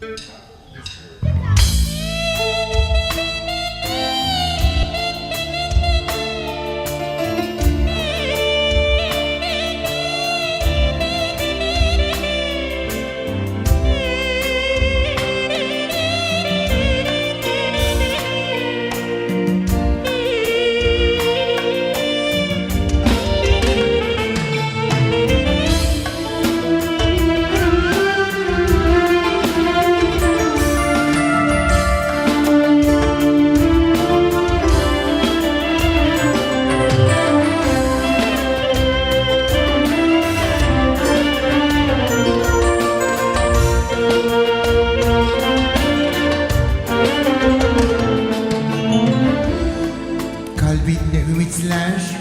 Kalbinde ümitler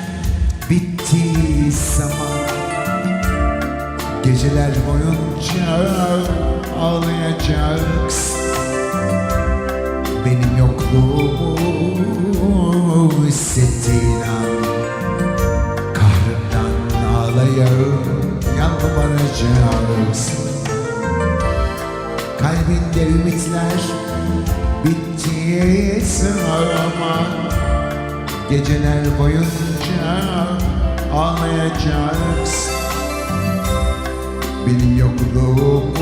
bittiği zaman Geceler boyunca ağlayacaksın. Benim yokluğumu hissettiğin an Kahrından ağlayıp yalvaracaksın Kalbinde ümitler bittiği zaman Geceler boyunca ağlayacaksın Benim yokluğumu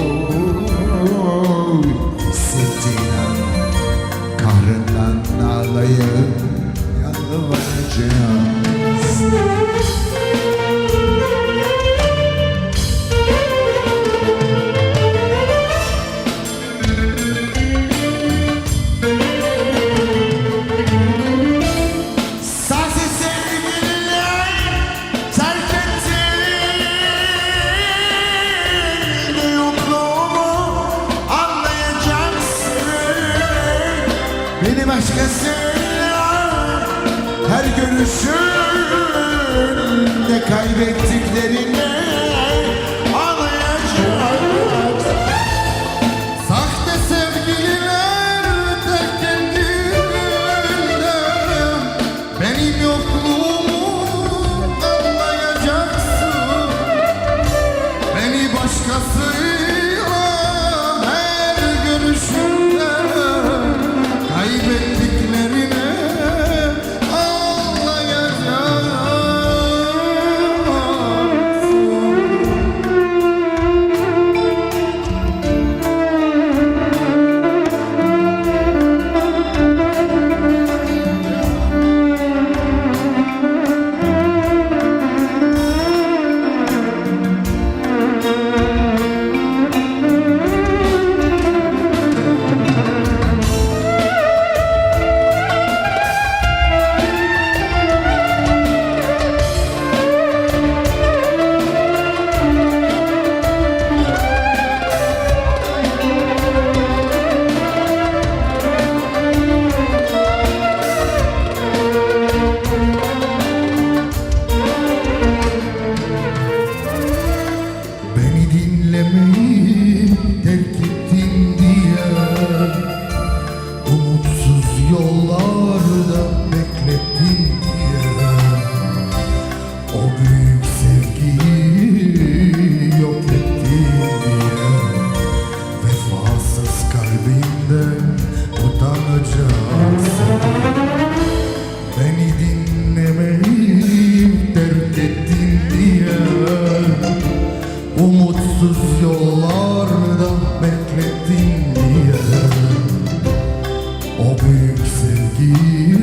başkasıyla her görüşünde kaybettiklerini Gir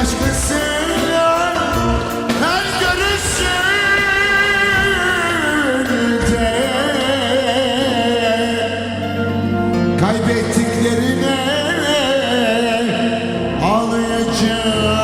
başkasıyla her görüşünde kaybettiklerine ağlayacaksın.